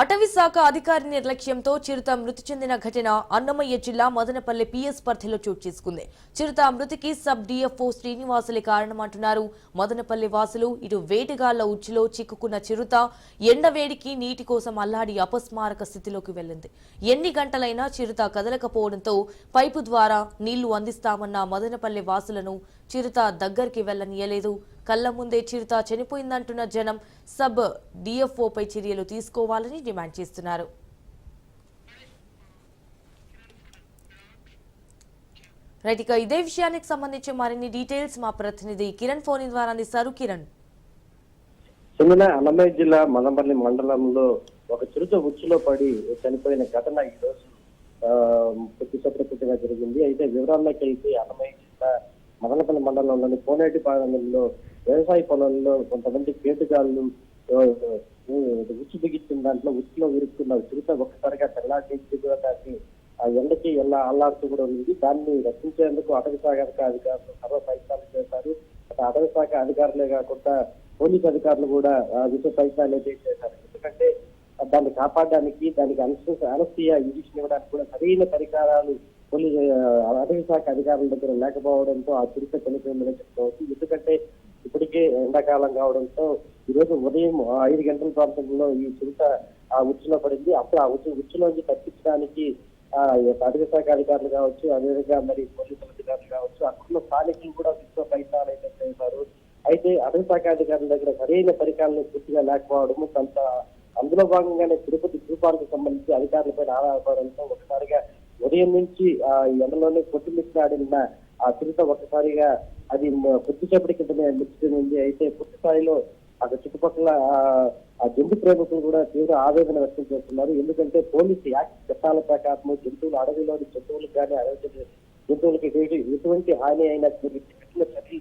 అటవీ శాఖ అధికారి నిర్లక్ష్యంతో చిరుత మృతి చెందిన ఘటన అన్నమయ్య జిల్లా మదనపల్లి పిఎస్ పరిధిలో చోటు చేసుకుంది. చిరుత మృతికి సబ్ డిఎఫ్ఓ శ్రీనివాసులే కారణమంటున్నారు. మదనపల్లి వాసులు ఇటు వేటగాళ్ళ ఉచ్చులో చిక్కుకున్న చిరుత ఎండవేడికి నీటి కోసం అల్లాడి అపస్మారక స్థితిలోకి వెళ్ళింది ఎన్ని గంటలైనా చిరుత కదలకపోవడంతో పైపు ద్వారా నీళ్ళు అందిస్తామన్న మదనపల్లి వాసులను చిరుత దగ్గరికి వెళ్ళనీయలేదు కళ్ళ ముందే చిరుత చనిపోయిందంటున్న జనం సబ్ డిఎఫ్ఓపై చర్యలు తీసుకోవాలని డిమాండ్ చేస్తున్నారు. రైట్ ఇక ఇదే విషయానికి సంబంధించి మరిన్ని డీటెయిల్స్ మా ప్రతినిధి కిరణ్ ఫోన్ ద్వారా అందిస్తారు కిరణ్. సుమన అన్నమయ్య జిల్లా మలమల్లి మండలంలో ఒక చిరుత ఉచ్చులో పడి చనిపోయిన ఘటన ఈ రోజు ప్రతిశతగా జరిగింది. అయితే వివరాల్లోకి వెళ్తే అన్నమయ్య జిల్లా మదనపల్లి మండలంలోని కోనేటి వ్యవసాయ పొలంలో కొంతమంది కేటుగాళ్ళు ఉచ్చు బిగించిన దాంట్లో ఉచ్చులో విరుక్కున్న చిరుత ఒక్కసారిగా తెల్లాటి దాన్ని ఆ ఎండకి ఎలా అల్లాడుతూ కూడా ఉంది. దాన్ని రక్షించేందుకు అటవీ శాఖ అధికారులు సర్వ ప్రయత్నాలు చేశారు. అటవీ శాఖ అధికారులే కాకుండా పోలీస్ అధికారులు కూడా ఆ, విష ప్రయత్నాలు అయితే చేశారు. ఎందుకంటే దాన్ని కాపాడడానికి దానికి అనస్థియా ఇంజక్షన్ ఇవ్వడానికి కూడా సరైన పరికరాలు కొన్ని అటవీ శాఖ అధికారుల దగ్గర లేకపోవడంతో ఆ చిరుత చనిపోయిందని చెప్పుకోవచ్చు. ఎందుకంటే ఇప్పటికే ఎండాకాలం కావడంతో ఈ రోజు ఉదయం ఐదు గంటల ప్రాంతంలో ఈ చిరుత ఆ ఉచ్చులో పడింది. అప్పుడు ఆ ఉచ్చు ఉచ్చులోంచి తప్పించడానికి అటవీ శాఖ అధికారులు కావచ్చు అదేవిధంగా మరి పోలీసుల అధికారులు కావచ్చు అక్కడ స్థానికులు కూడా విశ్వ ప్రయత్నాలు అయితే చేశారు అయితే అటవీ శాఖ అధికారుల దగ్గర సరైన పరికరాలు పూర్తిగా లేకపోవడము కొంత అందులో భాగంగానే తిరుపతి ద్వీపానికి సంబంధించి అధికారులపై ఆధారపడడంతో ఒకసారిగా ఉదయం నుంచి ఆ ఎండలోనే కొట్టుమిట్లాడిన ఆ చిరుత ఒకసారిగా అది మ- కొద్దిసేపటి క్రితమే అయితే పూర్తి స్థాయిలో అక్కడ చుట్టుపక్కల ఆ- జంతు ప్రేమికులు కూడా తీవ్ర ఆవేదన వ్యక్తం చేస్తున్నారు. ఎందుకంటే పోలీసు యాక్ట్ చట్టాల ప్రకారం జంతువులు అడవిలోని జంతువులకు కానీ అడవి జంతువులకి ఎటువంటి- హాని అయినా చర్యలు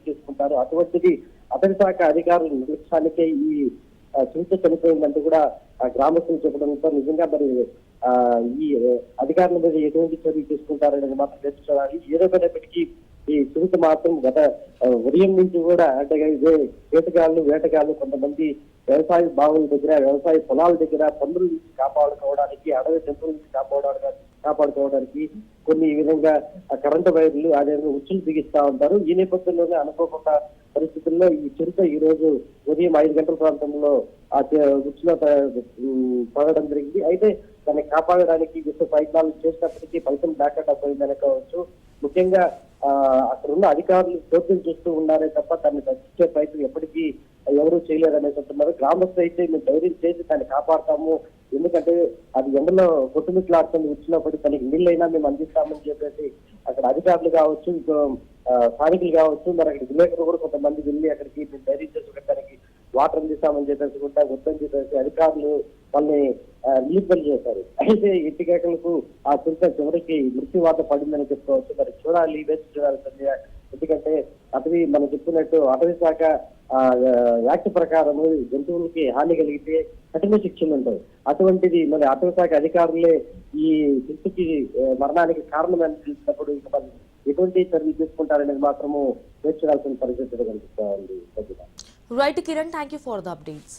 తీసుకుంటారు. అటువంటిది అటవీ శాఖ అధికారుల నిర్లక్ష్యానికే ఈ చూస్తే చనిపోయిందంటే చనిపోయిందంటూ కూడా గ్రామస్తులు చెప్పడంతో నిజంగా మరి ఈ అధికారుల మీద ఎటువంటి చర్యలు తీసుకుంటారనేది మాత్రం తెలుసుకోవాలి. చూడాలి ఏదైనప్పటికీ ఈ చిరుత మాత్రం గత ఉదయం నుంచి కూడా అంటే ఇదే వేటగాళ్ళు వేటగాళ్ళు కొంతమంది వ్యవసాయ బావుల దగ్గర వ్యవసాయ పొలాల దగ్గర పందుల నుంచి కాపాడుకోవడానికి అడవి జంతువుల నుంచి కాపాడుకోవడానికి కాపాడుకోవడానికి కొన్ని ఈ విధంగా కరెంటు వైర్లు అదే ఉచ్చులు బిగిస్తా ఉంటారు. ఈ నేపథ్యంలోనే అనుకోకుండా పరిస్థితుల్లో ఈ చిరుత ఈ రోజు ఉదయం ఐదు గంటల ప్రాంతంలో ఆ చ- పడడం జరిగింది. అయితే దాన్ని కాపాడడానికి విశ్వ ప్రయత్నాలు చేసినప్పటికీ ఫలితం లేకుండా పోయిందని కావచ్చు ముఖ్యంగా అక్కడ ఉన్న అధికారులు చోద్యం చేస్తూ ఉన్నారే తప్ప దాన్ని రక్షించే ప్రయత్నం ఎప్పటికీ ఎవరూ చేయలేదనేసి అంటున్నారు. గ్రామస్తులు అయితే మేము ధైర్యం చేసి దాన్ని కాపాడతాము. ఎందుకంటే అది ఎండలో కొట్టుమిట్లాడుతుంది వచ్చినప్పుడు తనకి నీళ్ళైనా మేము అందిస్తామని చెప్పేసి అక్కడ అధికారులు కావచ్చు స్థానికులు కావచ్చు మరి అక్కడ విలేకరులు కూడా కొంతమంది వెళ్ళి అక్కడికి మేము ధైర్యం చేసుకోవడానికి వాటర్ అందిస్తామని చెప్పేసి కూడా వద్దని చెప్పేసి అధికారులు వాళ్ళని నిలుపుదల చేశారు. అయితే ఇంటికేకలకు ఆ చిరుత చివరికి మృత్యువాత పడిందని చెప్పుకోవచ్చు. మరి చూడాలి చూడాలి చూడాల్సింది ఎందుకంటే అటవీ మనం చెప్పినట్టు అటవీ శాఖ యాక్ట్ ప్రకారం జంతువులకి హాని కలిగితే కఠిన శిక్షలు ఉంటాయి అటువంటిది మరి అటవీశాఖ అధికారులే ఈ చిరుతకి మరణానికి కారణం అని తెలిసినప్పుడు ఇక ఎటువంటి చర్యలు తీసుకుంటారనేది మాత్రము నేర్చుకోవాల్సిన పరిస్థితి కనిపిస్తా ఉంది. Right Kiran thank you for the updates